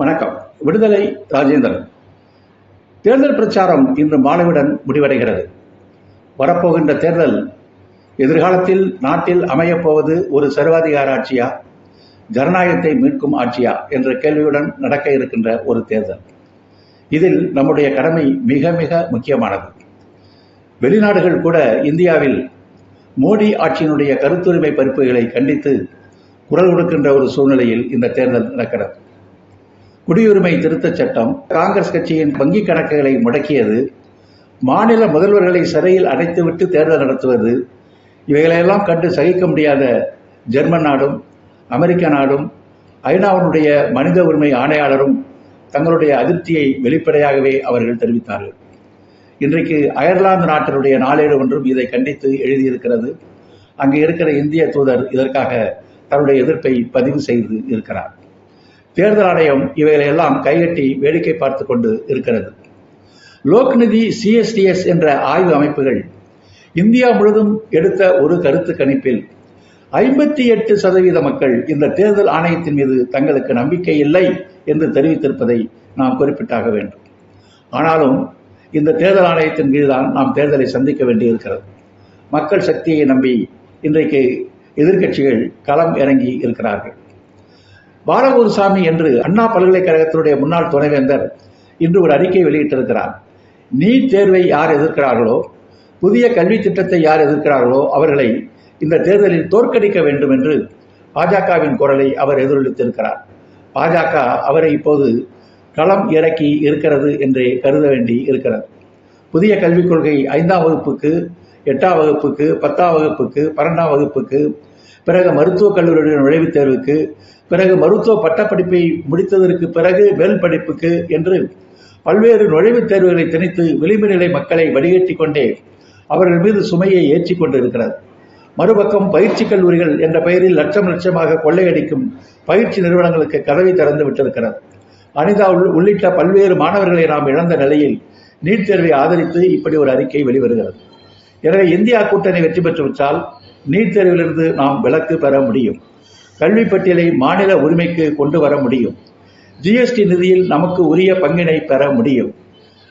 வணக்கம். விடுதலை ராஜேந்திரன். தேர்தல் பிரச்சாரம் இன்று மாலையுடன் முடிவடைகிறது. வரப்போகின்ற தேர்தல் எதிர்காலத்தில் நாட்டில் அமையப்போவது ஒரு சர்வாதிகார ஆட்சியா ஜனநாயகத்தை மீட்கும் ஆட்சியா என்ற கேள்வியுடன் நடக்க இருக்கின்ற ஒரு தேர்தல். இதில் நம்முடைய கடமை மிக மிக முக்கியமானது. வெளிநாடுகள் கூட இந்தியாவில் மோடி ஆட்சியினுடைய கருத்துரிமை பறிப்புகளை கண்டித்து குரல் கொடுக்கின்ற ஒரு சூழ்நிலையில் இந்த தேர்தல் நடக்கிறது. குடியுரிமை திருத்தச் சட்டம் காங்கிரஸ் கட்சியின் வங்கிக் கணக்குகளை முடக்கியது. மாநில முதல்வர்களை சிறையில் அடைத்துவிட்டு தேர்தல் நடத்துவது. இவைகளையெல்லாம் கண்டு சகிக்க முடியாத ஜெர்மன் நாடும் அமெரிக்க நாடும் ஐநாவினுடைய மனித உரிமை ஆணையாளரும் தங்களுடைய அதிருப்தியை வெளிப்படையாகவே அவர்கள் தெரிவித்தார்கள். இன்றைக்கு அயர்லாந்து நாட்டினுடைய நாளேடு ஒன்றும் இதை கண்டித்து எழுதியிருக்கிறது. அங்கு இருக்கிற இந்திய தூதர் இதற்காக தன்னுடைய எதிர்ப்பை பதிவு செய்து இருக்கிறார். தேர்தல் ஆணையம் இவைகளையெல்லாம் கைகட்டி வேடிக்கை பார்த்து கொண்டு இருக்கிறது. லோக்நிதி சிஎஸ்டிஎஸ் என்ற ஆய்வு அமைப்புகள் இந்தியா முழுதும் எடுத்த ஒரு கருத்து கணிப்பில் ஐம்பத்தி எட்டு சதவீத மக்கள் இந்த தேர்தல் ஆணையத்தின் மீது தங்களுக்கு நம்பிக்கை இல்லை என்று தெரிவித்திருப்பதை நாம் குறிப்பிட்டாக வேண்டும். ஆனாலும் இந்த தேர்தல் ஆணையத்தின் கீழ்தான் நாம் தேர்தலை சந்திக்க வேண்டியிருக்கிறது. மக்கள் சக்தியை நம்பி இன்றைக்கு எதிர்க்கட்சிகள் களம் இறங்கி இருக்கிறார்கள். பாலகுருசாமி என்று அண்ணா பல்கலைக்கழகத்தினுடைய முன்னாள் துணைவேந்தர் இன்று ஒரு அறிக்கை வெளியிட்டிருக்கிறார். நீட் தேர்வை யார் எதிர்க்கிறார்களோ புதிய கல்வி திட்டத்தை யார் எதிர்க்கிறார்களோ அவர்களை இந்த தேர்தலில் தோற்கடிக்க வேண்டும் என்று பாஜகவின் குரலை அவர் எதிரொலித்திருக்கிறார். பாஜக அவரை இப்போது களம் இறக்கி இருக்கிறது என்றே கருத வேண்டி இருக்கிறது. புதிய கல்விக் கொள்கை ஐந்தாம் வகுப்புக்கு எட்டாம் வகுப்புக்கு பத்தாம் வகுப்புக்கு பன்னெண்டாம் வகுப்புக்கு பிறகு மருத்துவக் கல்லூரியுடைய நுழைவுத் தேர்வுக்கு பிறகு மருத்துவ பட்டப்படிப்பை முடித்ததற்கு பிறகு மேல் படிப்புக்கு என்று பல்வேறு நுழைவுத் தேர்வுகளை திணித்து விளிம்பு நிலை மக்களை வடிகட்டி கொண்டே அவர்கள் மீது சுமையை ஏற்றி கொண்டிருக்கிறது. மறுபக்கம் பயிற்சி கல்லூரிகள் என்ற பெயரில் லட்சம் லட்சமாக கொள்ளையடிக்கும் பயிற்சி நிறுவனங்களுக்கு கதவை திறந்து விட்டிருக்கிறது. அனிதா உள்ளிட்ட பல்வேறு மாணவர்களை நாம் இழந்த நிலையில் நீட் தேர்வை ஆதரித்து இப்படி ஒரு அறிக்கை வெளிவருகிறது. எனவே இந்தியா கூட்டணி வெற்றி பெற்றுவிட்டால் நீட் தேர்விலிருந்து நாம் விலக்கு பெற முடியும். கல்வி பட்டியலை மாநில உரிமைக்கு கொண்டு வர முடியும். ஜிஎஸ்டி நிதியில் நமக்கு உரிய பங்கினை பெற முடியும்.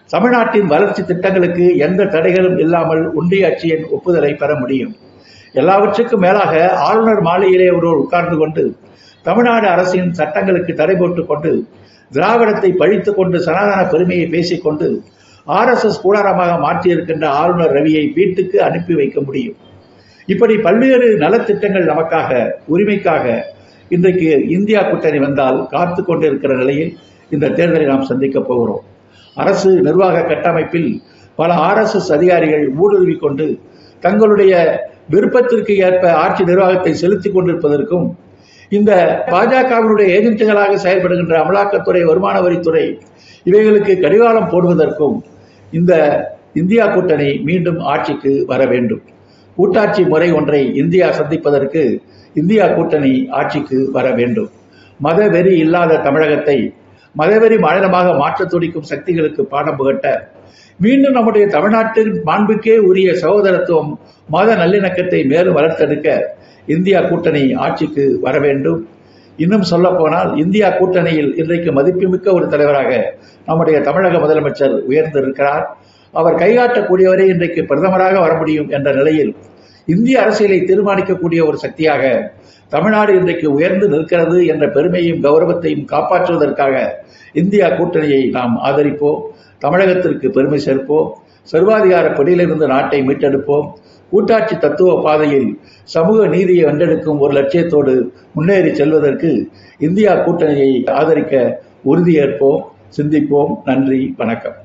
தமிழ்நாட்டின் வளர்ச்சி திட்டங்களுக்கு எந்த தடைகளும் இல்லாமல் ஒன்றிய ஆட்சியின் ஒப்புதலை பெற முடியும். எல்லாவற்றுக்கும் மேலாக ஆளுநர் மாளிகையிலே ஒருவர் உட்கார்ந்து கொண்டு தமிழ்நாடு அரசின் சட்டங்களுக்கு தடை போட்டுக் கொண்டு திராவிடத்தை பழித்துக் கொண்டு சனாதன பெருமையை பேசிக்கொண்டு ஆர்எஸ்எஸ் கூடாரமாக மாற்றியிருக்கின்ற ஆளுநர் ரவியை வீட்டுக்கு அனுப்பி வைக்க முடியும். இப்படி பல்வேறு நலத்திட்டங்கள் நமக்காக உரிமைக்காக இன்றைக்கு இந்தியா கூட்டணி வந்தால் காத்து கொண்டிருக்கிற நிலையில் இந்த தேர்தலை நாம் சந்திக்கப் போகிறோம். அரசு நிர்வாக கட்டமைப்பில் பல ஆர்எஸ்எஸ் அதிகாரிகள் ஊடுருவி கொண்டு தங்களுடைய விருப்பத்திற்கு ஏற்ப ஆட்சி நிர்வாகத்தை செலுத்திக் கொண்டிருப்பதற்கும் இந்த பாஜகவினுடைய ஏஜென்ட்டுகளாக செயல்படுகின்ற அமலாக்கத்துறை வருமான வரித்துறை இவைகளுக்கு கடிவாளம் போடுவதற்கும் இந்த இந்தியா கூட்டணி மீண்டும் ஆட்சிக்கு வர வேண்டும். கூட்டாட்சி முறை ஒன்றை இந்தியா சந்திப்பதற்கு இந்தியா கூட்டணி ஆட்சிக்கு வர வேண்டும். மத வெறி இல்லாத தமிழகத்தை மதவெறி மாநிலமாக மாற்ற துடிக்கும் சக்திகளுக்கு பாடம் புகட்ட மீண்டும் நம்முடைய தமிழ்நாட்டின் மாண்புக்கே உரிய சகோதரத்துவம் மத நல்லிணக்கத்தை மேலும் வளர்த்தெடுக்க இந்தியா கூட்டணி ஆட்சிக்கு வர வேண்டும். இன்னும் சொல்ல போனால் இந்தியா கூட்டணியில் இன்றைக்கு மதிப்புமிக்க ஒரு தலைவராக நம்முடைய தமிழக முதலமைச்சர் உயர்ந்திருக்கிறார். அவர் கைகாட்டக்கூடியவரே இன்றைக்கு பிரதமராக வர முடியும் என்ற நிலையில் இந்திய அரசியலை தீர்மானிக்கக்கூடிய ஒரு சக்தியாக தமிழ்நாடு இன்றைக்கு உயர்ந்து நிற்கிறது என்ற பெருமையும் கௌரவத்தையும் காப்பாற்றுவதற்காக இந்தியா கூட்டணியை நாம் ஆதரிப்போம். தமிழகத்திற்கு பெருமை சேர்ப்போம். சர்வாதிகார பிடியிலிருந்து நாட்டை மீட்டெடுப்போம். கூட்டாட்சி தத்துவ பாதையில் சமூக நீதியை வென்றெடுக்கும் ஒரு லட்சியத்தோடு முன்னேறி செல்வதற்கு இந்தியா கூட்டணியை ஆதரிக்க உறுதியேற்போம் சிந்திப்போம். நன்றி வணக்கம்.